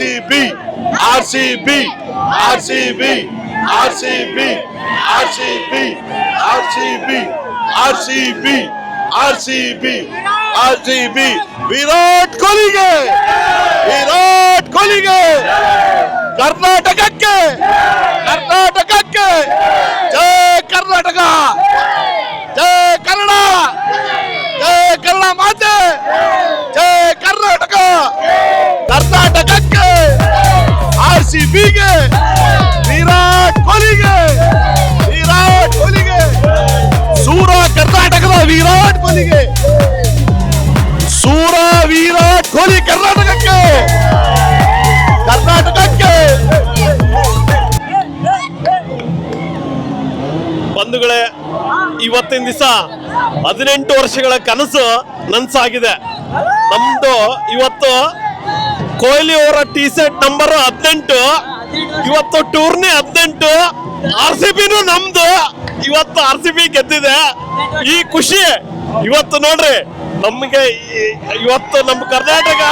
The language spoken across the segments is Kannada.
RCB, RCB, RCB, RCB, RCB, RCB, RCB, RCB, RCB, Virat ಕೊಹ್ಲಿಗೆ Virat ಕೊಹ್ಲಿಗೆ ಕರ್ನಾಟಕಕ್ಕೆ ಕರ್ನಾಟಕಕ್ಕೆ ಜೈ ಕರ್ನಾಟಕ ಜೈ ಆರ್ ಸಿ ಬಿಗೆ. ವಿರಾಟ್ ಕೊಹ್ಲಿಗೆ ವಿರಾಟ್ ಕೊಹ್ಲಿಗೆ ಸೂರ ಕರ್ನಾಟಕದ ವಿರಾಟ್ ಕೊಹ್ಲಿಗೆ ಸೂರ ವಿರಾಟ್ ಕೊಹ್ಲಿ ಕರ್ನಾಟಕಕ್ಕೆ. ಕರ್ನಾಟಕಕ್ಕೆ. ಬಂಧುಗಳೇ, ಇವತ್ತಿನ ದಿವಸ ಹದಿನೆಂಟು ವರ್ಷಗಳ ಕನಸು ನನ್ಸಾಗಿದೆ. ನಮ್ದು ಇವತ್ತು ಕೊಹ್ಲಿ ಅವರ ಟಿ ಶರ್ಟ್ ನಂಬರ್ ಹದಿನೆಂಟು. ಇವತ್ತು ಟೂರ್ನಿ ಹದಿನೆಂಟು. ಆರ್ ಸಿ ಬಿನು ನಮ್ದು. ಇವತ್ತು ಆರ್ ಸಿ ಬಿ ಗೆದ್ದಿದೆ. ಈ ಖುಷಿ. ಇವತ್ತು ನೋಡ್ರಿ, ನಮಗೆ ಇವತ್ತು ನಮ್ಮ ಕರ್ನಾಟಕ.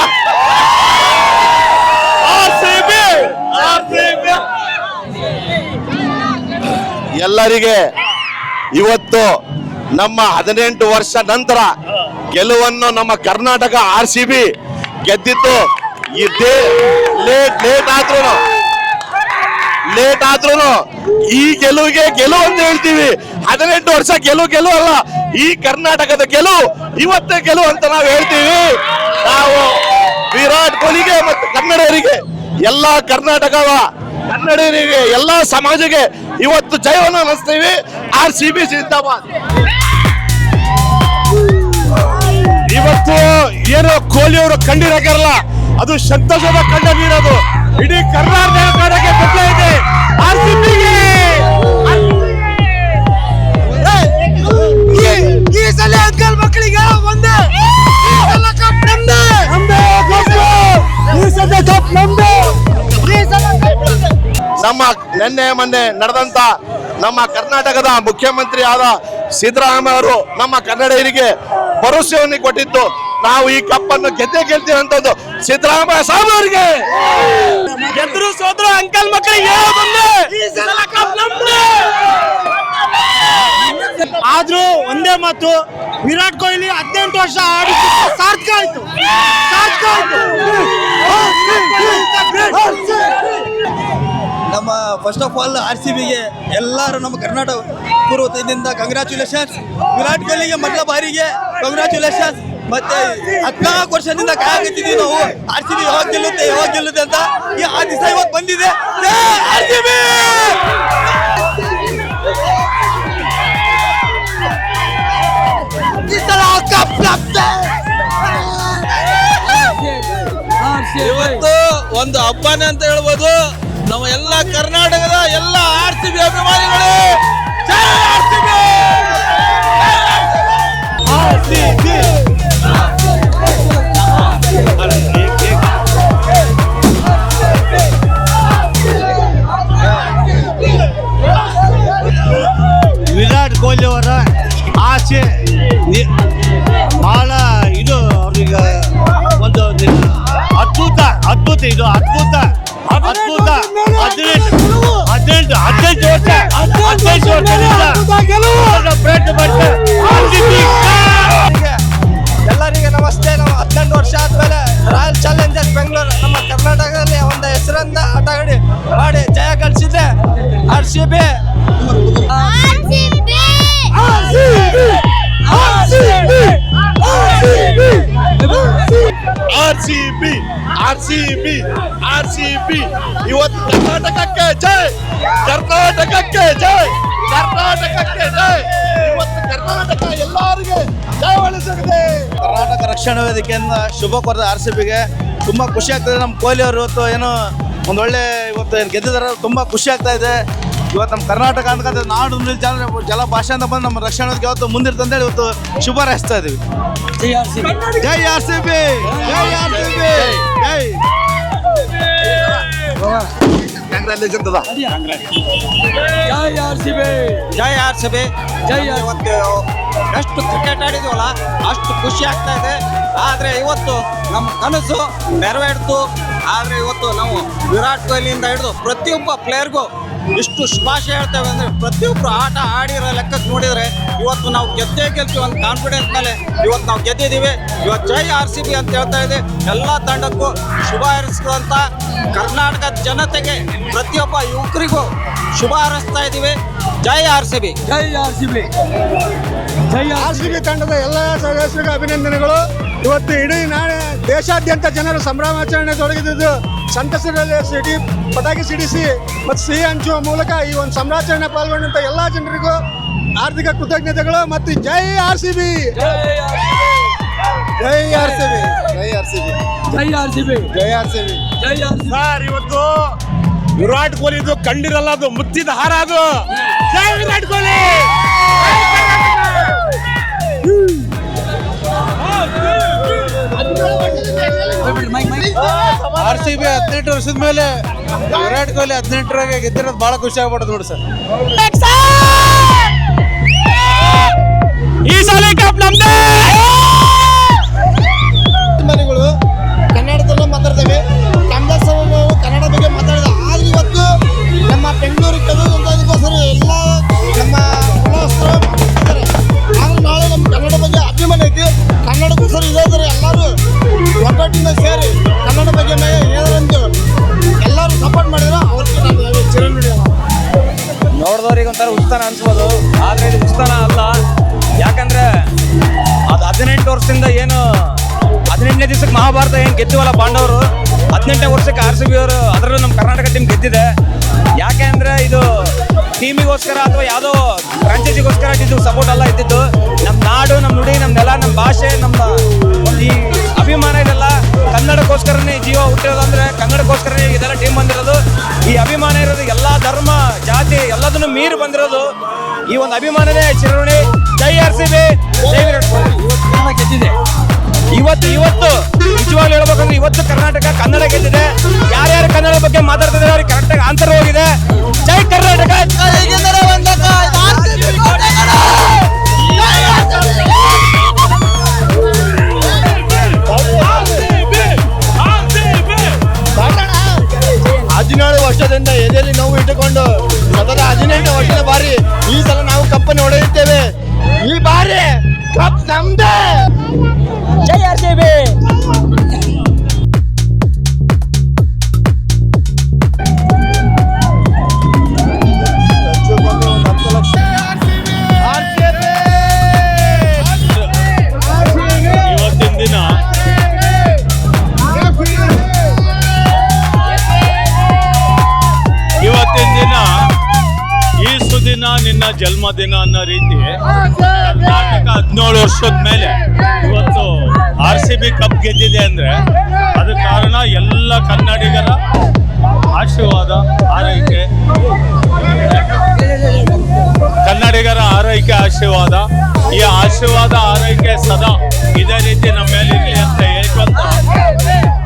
ಆರ್ ಸಿ ಬಿ ಎಲ್ಲರಿಗೆ ಇವತ್ತು ನಮ್ಮ ಹದಿನೆಂಟು ವರ್ಷ ನಂತರ ಗೆಲುವನ್ನು ನಮ್ಮ ಕರ್ನಾಟಕ ಆರ್ ಸಿ ಬಿ ಗೆದ್ದಿತ್ತು. ಇದೇ ಲೇಟ್ ಲೇಟ್ ಆದ್ರೂ ಲೇಟ್ ಆದ್ರೂ ಈ ಗೆಲುವಿಗೆ ಗೆಲುವು ಅಂತ ಹೇಳ್ತೀವಿ. ಹದಿನೆಂಟು ವರ್ಷ ಗೆಲುವು ಗೆಲುವು ಅಲ್ಲ. ಈ ಕರ್ನಾಟಕದ ಗೆಲುವು ಇವತ್ತೇ ಗೆಲುವು ಅಂತ ನಾವು ಹೇಳ್ತೀವಿ. ನಾವು ವಿರಾಟ್ ಕೊಹ್ಲಿಗೆ ಮತ್ತು ಕನ್ನಡರಿಗೆ ಎಲ್ಲ ಕರ್ನಾಟಕದ ಕನ್ನಡಿಗರಿಗೆ, ಎಲ್ಲ ಸಮಾಜಕ್ಕೆ ಇವತ್ತು ಜಯವನ್ನು ಅನ್ನಿಸ್ತೀವಿ ಆರ್ ಸಿ ಬಿ ಸಿದ್ದಾಬಾದ್ ಇವತ್ತು ಏನೋ ಕೊಹ್ಲಿ ಅವರು ಕಂಡಿರಕ್ಕಾರಲ್ಲ ಅದು ಸಂತಸದ ಕಂಡ ನೀರದು ಇಡೀ ಕರ್ನಾಟಕಕ್ಕೆ ಬದಲ ಇದೆ. ಈ ಸಲ ಅಂಕಲ್ ಮಕ್ಕಳಿಗೆ ಒಂದೇ. ನಮ್ಮ ನಿನ್ನೆ ಮೊನ್ನೆ ನಡೆದಂತ ನಮ್ಮ ಕರ್ನಾಟಕದ ಮುಖ್ಯಮಂತ್ರಿ ಆದ ಸಿದ್ದರಾಮಯ್ಯ ಅವರು ನಮ್ಮ ಕನ್ನಡಿಗರಿಗೆ ಭರವಸೆಯನ್ನು ಕೊಟ್ಟಿದ್ದು ನಾವು ಈ ಕಪ್ಪನ್ನು ಗೆದ್ದೇ ಗೆಲ್ತೀವಿ ಅಂತಂದು ಸಿದ್ದರಾಮಯ್ಯ ಸಾಹೇಬ್ ಅವರಿಗೆ. ಗೆದ್ರು ಸೋದ್ರ ಅಂಕಲ್ ಮಕ್ಕಳಿಗೆ ಈ ಸಲ ಕಪ್ ನಮ್ದೇ. ಆದ್ರೂ ಒಂದೇ ಮಾತು ವಿರಾಟ್ ಕೊಹ್ಲಿ ಹದಿನೆಂಟು ವರ್ಷ ಆಡಿ ಸಾರ್ಥಕ ಆಯ್ತು. ಸಾರ್ಥಕ ಆಯ್ತು. ನಮ್ಮ first of all R C ಬಿಗೆ ಎಲ್ಲರೂ ನಮ್ಮ ಕರ್ನಾಟಕ ಪೂರ್ವದಿಂದ ಕಂಗ್ರ್ಯಾಚುಲೇಷನ್ಸ್ ವಿರಾಟ್ ಕೊಹ್ಲಿಗೆ ಮೊದಲ ಬಾರಿಗೆ ಕಂಗ್ರ್ಯಾಚುಲೇಷನ್ಸ್ ಮತ್ತೆ ಹದಿನಾಲ್ಕು ವರ್ಷದಿಂದ ಕಾಯಕತ್ತಿದ್ದೀವಿ ನಾವು. ಆರ್ ಸಿ ಬಿ ಯಾವಾಗ ಗೆಲ್ಲುತ್ತೆ ಯಾವಾಗ ಗೆಲ್ಲುತ್ತೆ ಅಂತ ಈ ಆ ದಿವಸ ಇವತ್ತು ಬಂದಿದೆ. ಇವತ್ತು ಒಂದು ಹಬ್ಬನೇ ಅಂತ ಹೇಳ್ಬೋದು. ನಮ್ಮ ಎಲ್ಲ ಕರ್ನಾಟಕದ ಎಲ್ಲ ಆರ್ ಸಿ ಬಿ ಅಭಿಮಾನಿಗಳು ರಕ್ಷಣಾ ವೇದಿಕೆಯಿಂದ ಶುಭ ಕೊರದ ಆರ್ ಸಿ ಬಿಗೆ ತುಂಬ ಖುಷಿ ಆಗ್ತದೆ ನಮ್ಮ ಕೊಹ್ಲಿ ಅವರು ಇವತ್ತು ಏನು ಒಂದು ಒಳ್ಳೆ ಇವತ್ತು ಏನು ಗೆದ್ದಿದ್ದಾರೆ ತುಂಬ ಖುಷಿ ಆಗ್ತಾ ಇದೆ. ಇವತ್ತು ನಮ್ಮ ಕರ್ನಾಟಕ ಅಂತಕ್ಕಂಥ ನಾಡು ನುಡಿ ಜಲ ಜಲ ಭಾಷೆ ಅಂತ ಬಂದು ನಮ್ಮ ರಕ್ಷಣೆ ಯಾವತ್ತು ಯಾವತ್ತು ಮುಂದಿರ್ತಂದೇಳಿ ಇವತ್ತು ಶುಭ ರಹಿಸ್ತಾ ಇದೀವಿ. ಜೈ ಆರ್ ಸಿ ಬಿ ಜೈ ಆರ್ ಸಿ ಬಿ ಜೈ. ಕಂಗ್ರ್ಯಾಚುಲೇಷನ್ ಅದ. ಜೈ ಆರ್ ಸಿ ಬಿ ಜೈ ಆರ್ ಸಿ ಬಿ ಜೈ ಇವತ್ತು ಎಷ್ಟು ಕ್ರಿಕೆಟ್ ಆಡಿದ್ವಲ್ಲ ಅಷ್ಟು ಖುಷಿ ಆಗ್ತಾ ಇದೆ. ಆದರೆ ಇವತ್ತು ನಮ್ಮ ಕನಸು ನೆರವೇರ್ತು. ಆದರೆ ಇವತ್ತು ನಾವು ವಿರಾಟ್ ಕೊಹ್ಲಿಯಿಂದ ಹಿಡಿದು ಪ್ರತಿಯೊಬ್ಬ ಪ್ಲೇಯರ್ಗೂ ಇಷ್ಟು ಶುಭಾಶಯ ಹೇಳ್ತೇವೆ ಅಂದರೆ ಪ್ರತಿಯೊಬ್ಬರು ಆಟ ಆಡಿರೋ ಲೆಕ್ಕಕ್ಕೆ ನೋಡಿದರೆ ಇವತ್ತು ನಾವು ಗೆದ್ದೇ ಗೆಲ್ತೀವಿ ಒಂದು ಕಾನ್ಫಿಡೆನ್ಸ್ ಮೇಲೆ ಇವತ್ತು ನಾವು ಗೆದ್ದಿದ್ದೀವಿ. ಇವತ್ತು ಜೈ ಆರ್ ಸಿ ಬಿ ಅಂತ ಹೇಳ್ತಾ ಇದೆ. ಎಲ್ಲ ತಂಡಕ್ಕೂ ಶುಭ ಹಾರೈಸುವಂಥ ಕರ್ನಾಟಕ ಜನತೆಗೆ ಪ್ರತಿಯೊಬ್ಬ ಯುವಕರಿಗೂ ಶುಭ ಹಾರೈಸ್ತಾ ಇದ್ದೀವಿ. ಜೈ ಆರ್ ಸಿ ಬಿ. ಜೈ ಆರ್ ಸಿ ಬಿ. ಜೈ ಆರ್ ಸಿ ಬಿ ತಂಡದ ಎಲ್ಲ ಸದಸ್ಯರಿಗೆ ಅಭಿನಂದನೆಗಳು. ಇವತ್ತು ಇಡೀ ನಾಳೆ ದೇಶಾದ್ಯಂತ ಜನರು ಸಂಭ್ರಮಾಚರಣೆ ತೊಡಗಿದ್ದು ಸಂತಸದಲ್ಲಿ ಸಿಡಿ ಪಟಾಕಿ ಸಿಡಿಸಿ ಮತ್ತು ಸಿಹಿ ಹಂಚುವ ಮೂಲಕ ಈ ಒಂದು ಸಂಭ್ರಾಚರಣೆ ಪಾಲ್ಗೊಂಡಂಥ ಎಲ್ಲ ಜನರಿಗೂ ಆರ್ಥಿಕ ಕೃತಜ್ಞತೆಗಳು ಮತ್ತು ಜೈ ಆರ್ ಸಿ ಬಿ ಜೈ ಆರ್ ಸಿ ಬಿ ಜೈ ಆರ್ ಸಿ ಬಿ ಜೈ ಆರ್ ಸಿ ಬಿ ಜೈ ಆರ್ ಸಿ ಬಿ ಜೈ ಸರ್ ಇವತ್ತು ವಿರಾಟ್ ಕೊಹ್ಲಿದು ಕಂಡಿರಲ್ಲ ಅದು ಮುತ್ತಿದ ಹಾರ ಅದು. ಜೈ Virat Kohli. R C B ಹದಿನೆಂಟು ವರ್ಷದ ಮೇಲೆ ವಿರಾಟ್ ಕೊಹ್ಲಿ ಹದಿನೆಂಟರಾಗೆ ಗೆದ್ದಿರೋದು ಬಹಳ ಖುಷಿ ಆಗ್ಬಿಡುತ್ತೆ ನೋಡಿ ಸರ್. ಈ ಸಲ ಕಪ್ ನಮ್ದೇ! ಮನೆಗಳು ಕನ್ನಡದಲ್ಲೇ ಮಾತಾಡ್ತೇವೆ. ಒಂಥರ ಉತ್ಸಾಹ ಅನ್ಸ್ಬೋದು. ಆದ್ರೆ ಇದು ಉಸ್ತಾನ ಅಲ್ಲ. ಯಾಕಂದ್ರೆ ಅದು ಹದಿನೆಂಟು ವರ್ಷದಿಂದ ಏನು ಹದಿನೆಂಟನೇ ದಿವಸಕ್ಕೆ ಮಹಾಭಾರತ ಏನು ಗೆದ್ದಿವಲ್ಲ ಪಾಂಡವರು, ಹದಿನೆಂಟನೇ ವರ್ಷಕ್ಕೆ ಆರ್ ಸಿ ಬಿ ಅವರು, ಅದರಲ್ಲೂ ನಮ್ಮ ಕರ್ನಾಟಕ ಟೀಮ್ ಗೆದ್ದಿದೆ. ಯಾಕೆ ಅಂದ್ರೆ ಇದು ಟೀಮಿಗೋಸ್ಕರ ಅಥವಾ ಯಾವುದೋ ಫ್ರಾಂಚೈಸಿಗೋಸ್ಕರ ಇದು ಸಪೋರ್ಟ್ ಎಲ್ಲ ಇದ್ದಿದ್ದು. ನಮ್ಮ ನಾಡು ನಮ್ಮ ನುಡಿ ನಮ್ಮ ನೆಲ ನಮ್ಮ ಭಾಷೆ, ನಮ್ಮ ಈ ಅಭಿಮಾನ ಇದೆಲ್ಲ ಕನ್ನಡಕ್ಕೋಸ್ಕರನೇ ಜೀವ ಹುಟ್ಟಿರೋದು ಅಂದ್ರೆ ಅಭಿಮಾನ ಇರೋದು ಎಲ್ಲಾ ಧರ್ಮ, ಜಾತಿ ಎಲ್ಲದನ್ನು ಮೀರಿ ಬಂದಿರೋದು ಈ ಒಂದು ಅಭಿಮಾನನೇ ಚಿರವಣಿ ಜೈ ಆರ್ ಸಿ ಬಿ. ಇವತ್ತು ಇವತ್ತು, ನಿಜವಾಗ್ಲೂ ಹೇಳ್ಬೇಕಂದ್ರೆ ಇವತ್ತು ಕರ್ನಾಟಕ ಕನ್ನಡ ಗೆದ್ದಿದೆ. ಯಾರ್ಯಾರು ಕನ್ನಡ ಬಗ್ಗೆ ಮಾತಾಡ್ತಿದ್ದಾರೆ ಅವ್ರಿಗೆ ಕರೆಕ್ಟಾಗಿ ಆನ್ಸರ್ ಹೋಗಿದೆ. ಜೈ ಕರ್ನಾಟಕ. ವರ್ಷದಿಂದ ಎದೆಯಲ್ಲಿ ನೋವು ಇಟ್ಟುಕೊಂಡು ಸತತ ಹದಿನೆಂಟು ವರ್ಷದ ಬಾರಿ ಈ ಸಲ ನಾವು ಕಪ್ಪನ್ನು ಹೊಡೆಯುತ್ತೇವೆ ಆಶೀರ್ವಾದ ಆರೈಕೆ. ಕನ್ನಡಿಗರ ಆರೈಕೆ ಆಶೀರ್ವಾದ. ಈ ಆಶೀರ್ವಾದ ಆರೈಕೆ ಸದಾ ಇದೇ ರೀತಿ ನಮ್ಮ ಮೇಲೆ ಇರಲಿ ಅಂತ ಹೇಳ್ಕೊಂತ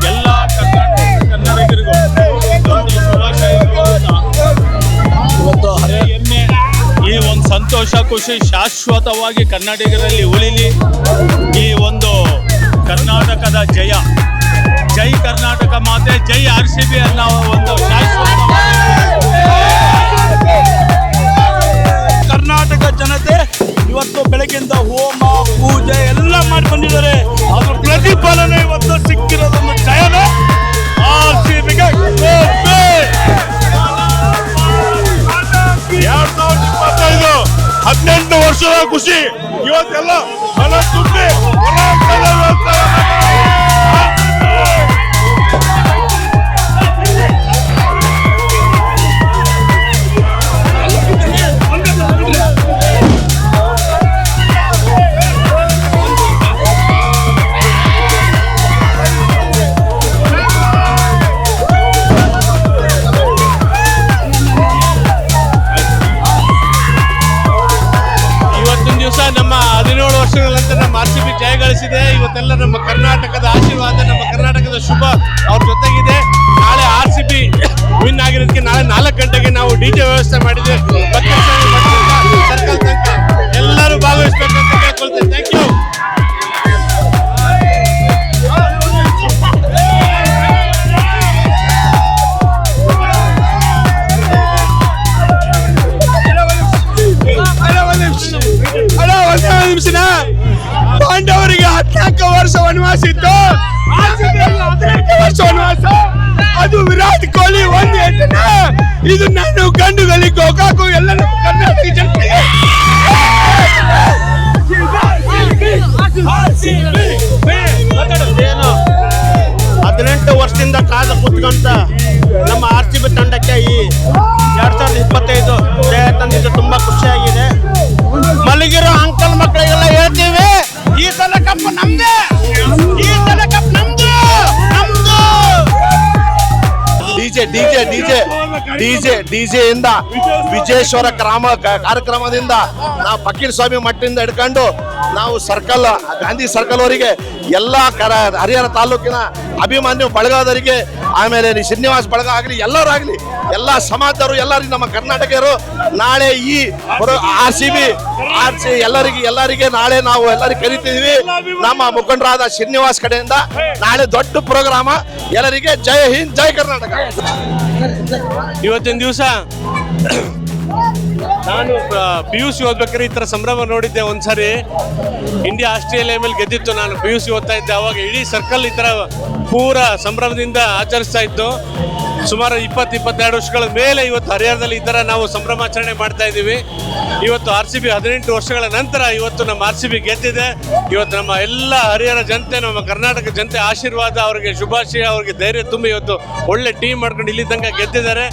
ಎಲ್ಲ ಕರ್ನಾಟಕ ಕನ್ನಡಿಗರಿಗೂ ಒಂದು ಎಮ್ಮೆ ಈ ಒಂದು ಸಂತೋಷ ಖುಷಿ ಶಾಶ್ವತವಾಗಿ ಕನ್ನಡಿಗರಲ್ಲಿ ಉಳಿಲಿ. ಈ ಒಂದು ಕರ್ನಾಟಕದ ಜಯ ಜೈ ಕರ್ನಾಟಕ ಮಾತೆ, ಜೈ ಆರ್ ಸಿ ಬಿ ಅನ್ನೋ ಒಂದು ಕರ್ನಾಟಕ ಜನತೆ ಇವತ್ತು ಬೆಳಗ್ಗೆಯಿಂದ ಹೋಮ, ಪೂಜೆ ಎಲ್ಲ ಮಾಡಿ ಬಂದಿದ್ದಾರೆ. ಅದ್ರ ಪ್ರತಿಫಲನೆ ಇವತ್ತು ಸಿಕ್ಕಿರೋದೊಂದು ಜಯನ ಆರ್ ಸಿ ಬಿಗೆ ಎರಡ್ ಸಾವಿರದ ಹದಿನೆಂಟು ವರ್ಷದ ಖುಷಿ. ಇವತ್ತೆಲ್ಲ ಬಿ ಇವತ್ತೆಲ್ಲ ನಮ್ಮ ಕರ್ನಾಟಕದ ಆಶೀರ್ವಾದ, ನಮ್ಮ ಕರ್ನಾಟಕದ ಶುಭ ಅವ್ರ ಜೊತೆಗಿದೆ. ನಾಳೆ ಆರ್ ಸಿ ಬಿ ವಿನ್ ಆಗಿರೋದಕ್ಕೆ ನಾಳೆ ನಾಲ್ಕು ಗಂಟೆಗೆ ನಾವು ಡಿ ಜೆ ವ್ಯವಸ್ಥೆ ಮಾಡಿದ್ವಿ. ಸರ್ಕಲ್ ತನಕ ಎಲ್ಲರೂ ಭಾಗವಹಿಸಬೇಕಂತ ಕೇಳ್ಕೊಳ್ತೇನೆ. ಥ್ಯಾಂಕ್ ಯು ವರ್ಷ ವನವಾಸ ಇತ್ತು. ಹದಿನೆಂಟು ವರ್ಷ ವನವಾಸ. ಅದು ವಿರಾಟ್ ಕೊಹ್ಲಿ ಒಂದು ಹೆಣ್ಣ ಇದು ನನ್ನ ಗಂಡುಗಳಿಗೆ ಗೋಕಾಕು ಎಲ್ಲ ಕರ್ನಾಟಕ ಜನತೆಗೆ. ಹದಿನೆಂಟು ವರ್ಷದಿಂದ ಕಾದ ಕುತ್ಕೊಂತ DJ DJ DJ DJ DJ ಇಂದ ವಿಜಯೇಶ್ವರ ಗ್ರಾಮ ಕಾರ್ಯಕ್ರಮದಿಂದ ನಾವು ಫಕೀರ್ ಸ್ವಾಮಿ ಮಟ್ಟಿಂದ ಹಿಡ್ಕೊಂಡು ನಾವು ಸರ್ಕಲ್ ಗಾಂಧಿ ಸರ್ಕಲ್ ಅವರಿಗೆ ಎಲ್ಲ ಕರ ಹರಿಹರ ತಾಲೂಕಿನ ಅಭಿಮಾನ್ಯ ಬಳಗದವರಿಗೆ ಆಮೇಲೆ ಶ್ರೀನಿವಾಸ್ ಬಳಗ ಆಗಲಿ ಎಲ್ಲರಾಗಲಿ ಎಲ್ಲ ಸಮಾಜರು ಎಲ್ಲರಿಗೂ ನಮ್ಮ ಕರ್ನಾಟಕರು ನಾಳೆ ಈ R C B R C ಎಲ್ಲರಿಗೆ ಎಲ್ಲರಿಗೆ ನಾಳೆ ನಾವು ಎಲ್ಲರಿಗೆ ಕರಿತಿದ್ವಿ ನಮ್ಮ ಮುಖಂಡರಾದ ಶ್ರೀನಿವಾಸ್ ಕಡೆಯಿಂದ ನಾಳೆ ದೊಡ್ಡ ಪ್ರೋಗ್ರಾಮ. ಎಲ್ಲರಿಗೆ ಜೈ ಹಿಂದ್ ಜೈ ಕರ್ನಾಟಕ. ಇವತ್ತಿನ ದಿವಸ ನಾನು ಪಿ ಯು ಸಿ ಓದ್ಬೇಕಾದ್ರೆ ಈ ಥರ ಸಂಭ್ರಮ ನೋಡಿದ್ದೆ ಒಂದ್ಸರಿ. ಇಂಡಿಯಾ ಆಸ್ಟ್ರೇಲಿಯಾ ಮೇಲೆ ಗೆದ್ದಿತ್ತು ನಾನು ಪಿ ಯು ಸಿ ಓದ್ತಾ ಇದ್ದೆ. ಅವಾಗ ಇಡೀ ಸರ್ಕಲ್ ಈ ಥರ ಪೂರ ಸಂಭ್ರಮದಿಂದ ಆಚರಿಸ್ತಾ ಇತ್ತು. ಸುಮಾರು ಇಪ್ಪತ್ತು, ಇಪ್ಪತ್ತೆರಡು ವರ್ಷಗಳ ಮೇಲೆ ಇವತ್ತು ಹರಿಹರದಲ್ಲಿ ಈ ಥರ ನಾವು ಸಂಭ್ರಮಾಚರಣೆ ಮಾಡ್ತಾ ಇದ್ದೀವಿ. ಇವತ್ತು ಆರ್ ಸಿ ಬಿ ಹದಿನೆಂಟು ವರ್ಷಗಳ ನಂತರ ಇವತ್ತು ನಮ್ಮ ಆರ್ ಸಿ ಬಿ ಗೆದ್ದಿದೆ. ಇವತ್ತು ನಮ್ಮ ಎಲ್ಲ ಹರಿಹರ ಜನತೆ, ನಮ್ಮ ಕರ್ನಾಟಕ ಜನತೆ ಆಶೀರ್ವಾದ, ಅವರಿಗೆ ಶುಭಾಶಯ, ಅವರಿಗೆ ಧೈರ್ಯ ತುಂಬಿ ಇವತ್ತು ಒಳ್ಳೆ ಟೀಮ್ ಮಾಡ್ಕೊಂಡು ಇಲ್ಲಿ ತನಕ ಗೆದ್ದಿದ್ದಾರೆ.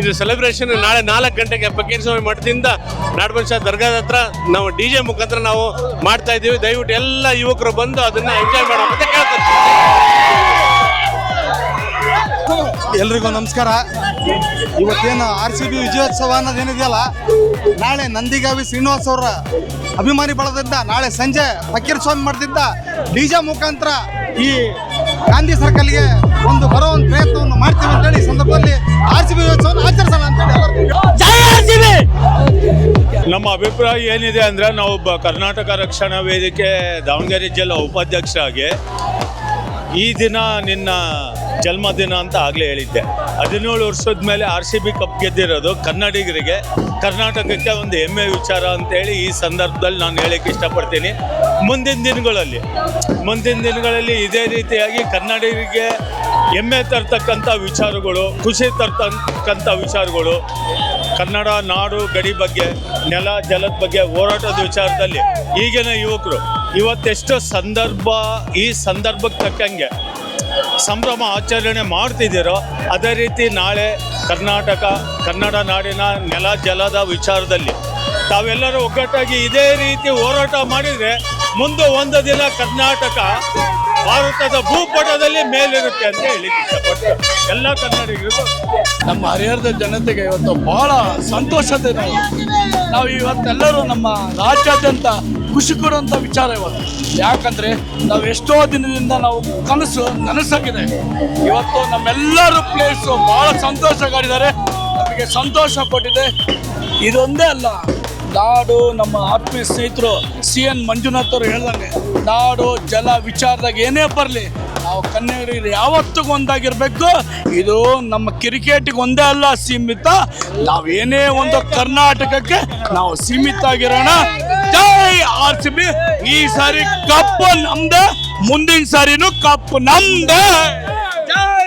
ಇದು ಸೆಲೆಬ್ರೇಷನ್ ನಾಳೆ ನಾಲ್ಕು ಗಂಟೆಗೆ ಫಕೀರ್ ಸ್ವಾಮಿ ಮಠದಿಂದ ನಾಡಬಂಶ ದರ್ಗಾದ ಹತ್ರ ನಾವು ಡಿ ಜೆ ಮುಖಾಂತರ ನಾವು ಮಾಡ್ತಾ ಇದ್ದೀವಿ. ದಯವಿಟ್ಟು ಎಲ್ಲ ಯುವಕರು ಬಂದು ಅದನ್ನ ಎಂಜಾಯ್ ಮಾಡೋ ಅಂತ ಕೇಳ್ತಾರೆ ಎಲ್ರಿಗೂ ನಮಸ್ಕಾರ. ಇವತ್ತೇನು ಆರ್ ಸಿ ಬಿ ವಿಜಯೋತ್ಸವ ಅನ್ನೋದೇನಿದೆಯಲ್ಲ ನಾಳೆ ನಂದಿಗಾವಿ ಶ್ರೀನಿವಾಸ್ ಅವರ ಅಭಿಮಾನಿ ಬಳದಿದ್ದ ನಾಳೆ ಸಂಜೆ ಫಕೀರ್ ಸ್ವಾಮಿ ಡಿ ಡಿಜೆ ಮುಖಾಂತರ ಈ ಗಾಂಧಿ ಸರ್ಕಲ್ಗೆ ಒಂದು ಬರೋ ಒಂದು ಪ್ರಯತ್ನವನ್ನು ಮಾಡ್ತೀವಿ ಅಂತೇಳಿ ಈ ಸಂದರ್ಭದಲ್ಲಿ ಆರ್ ಸಿ ಬಿ ವಿಜಯೋತ್ಸವವನ್ನು ಆಚರಿಸೋಣ ಅಂತೇಳಿ ನಮ್ಮ ಅಭಿಪ್ರಾಯ ಏನಿದೆ ಅಂದ್ರೆ, ನಾವು ಕರ್ನಾಟಕ ರಕ್ಷಣಾ ವೇದಿಕೆ ದಾವಣಗೆರೆ ಜಿಲ್ಲಾ ಉಪಾಧ್ಯಕ್ಷರಾಗಿ ಈ ದಿನ ನಿನ್ನ ಜನ್ಮದಿನ ಅಂತ ಆಗಲೇ ಹೇಳಿದ್ದೆ. ಹದಿನೇಳು ವರ್ಷದ ಮೇಲೆ ಆರ್ ಸಿ ಬಿ ಕಪ್ ಗೆದ್ದಿರೋದು ಕನ್ನಡಿಗರಿಗೆ. ಕರ್ನಾಟಕಕ್ಕೆ ಒಂದು ಹೆಮ್ಮೆ ವಿಚಾರ ಅಂತೇಳಿ ಈ ಸಂದರ್ಭದಲ್ಲಿ ನಾನು ಹೇಳಕ್ಕೆ ಇಷ್ಟಪಡ್ತೀನಿ. ಮುಂದಿನ ದಿನಗಳಲ್ಲಿ ಮುಂದಿನ ದಿನಗಳಲ್ಲಿ ಇದೇ ರೀತಿಯಾಗಿ ಕನ್ನಡಿಗರಿಗೆ ಹೆಮ್ಮೆ ತರ್ತಕ್ಕಂಥ ವಿಚಾರಗಳು, ಖುಷಿ ತರ್ತಕ್ಕಂಥ ವಿಚಾರಗಳು, ಕನ್ನಡ ನಾಡು ಗಡಿ ಬಗ್ಗೆ, ನೆಲ ಜಲದ ಬಗ್ಗೆ ಹೋರಾಟದ ವಿಚಾರದಲ್ಲಿ ಈಗಿನ ಯುವಕರು ಇವತ್ತೆಷ್ಟು ಸಂದರ್ಭ, ಈ ಸಂದರ್ಭಕ್ಕೆ ತಕ್ಕಂಗೆ ಸಂಭ್ರಮ ಆಚರಣೆ ಮಾಡ್ತಿದ್ದೀರೋ, ಅದೇ ರೀತಿ ನಾಳೆ ಕರ್ನಾಟಕ, ಕನ್ನಡ ನಾಡಿನ ನೆಲ ಜಲದ ವಿಚಾರದಲ್ಲಿ. ತಾವೆಲ್ಲರೂ ಒಗ್ಗಟ್ಟಾಗಿ ಇದೇ ರೀತಿ ಹೋರಾಟ ಮಾಡಿದರೆ, ಮುಂದೆ ಒಂದು ದಿನ ಕರ್ನಾಟಕ ಭಾರತದ ಭೂಪಟದಲ್ಲಿ ಮೇಲಿರುತ್ತೆ ಅಂತ ಹೇಳಿ ಎಲ್ಲ ಕನ್ನಡಿಗರು ನಮ್ಮ ಹರಿಹರದ ಜನತೆಗೆ ಇವತ್ತು ಬಹಳ ಸಂತೋಷದ. ನಾವು ಇವತ್ತೆಲ್ಲರೂ ನಮ್ಮ ರಾಜ್ಯಾದ್ಯಂತ ಖುಷಿ ಕೊಡುವಂಥ ವಿಚಾರ ಇವತ್ತು. ಯಾಕಂದ್ರೆ ನಾವು ಎಷ್ಟೋ ದಿನದಿಂದ ನಾವು ಕನಸು ನನಸಾಗಿದೆ. ಇವತ್ತು ನಮ್ಮೆಲ್ಲರೂ ಪ್ಲೇಸು ಬಹಳ ಸಂತೋಷಗಾಡಿದ್ದಾರೆ. ನಮಗೆ ಸಂತೋಷ ಕೊಟ್ಟಿದೆ. ಇದೊಂದೇ ಅಲ್ಲ, ನಾಡು ನಮ್ಮ ಆತ್ಮೀಯ ಸ್ನೇಹಿತರು ಸಿ ಎನ್ ಮಂಜುನಾಥ್ ಅವರು ಹೇಳ್ದಂಗೆ, ನಾಡು ಜಲ ವಿಚಾರದಾಗ ಏನೇ ಬರಲಿ, ನಾವು ಕನ್ನಡಿಗರು ಯಾವತ್ತಿಗೂ ಒಂದಾಗಿರಬೇಕು. ಇದು ನಮ್ಮ ಕ್ರಿಕೆಟ್ಗೆ ಒಂದೇ ಅಲ್ಲ ಸೀಮಿತ. ನಾವೇನೇ ಒಂದು ಕರ್ನಾಟಕಕ್ಕೆ ನಾವು ಸೀಮಿತ ಆಗಿರೋಣ ಜೈ ಆರ್ ಸಿ ಬಿ ಈ ಸಾರಿ ಕಪ್ ನಮ್ದೆ ಮುಂದಿನ ಸಾರಿನೂ ಕಪ್ ನಮ್ದೆ ಜೈ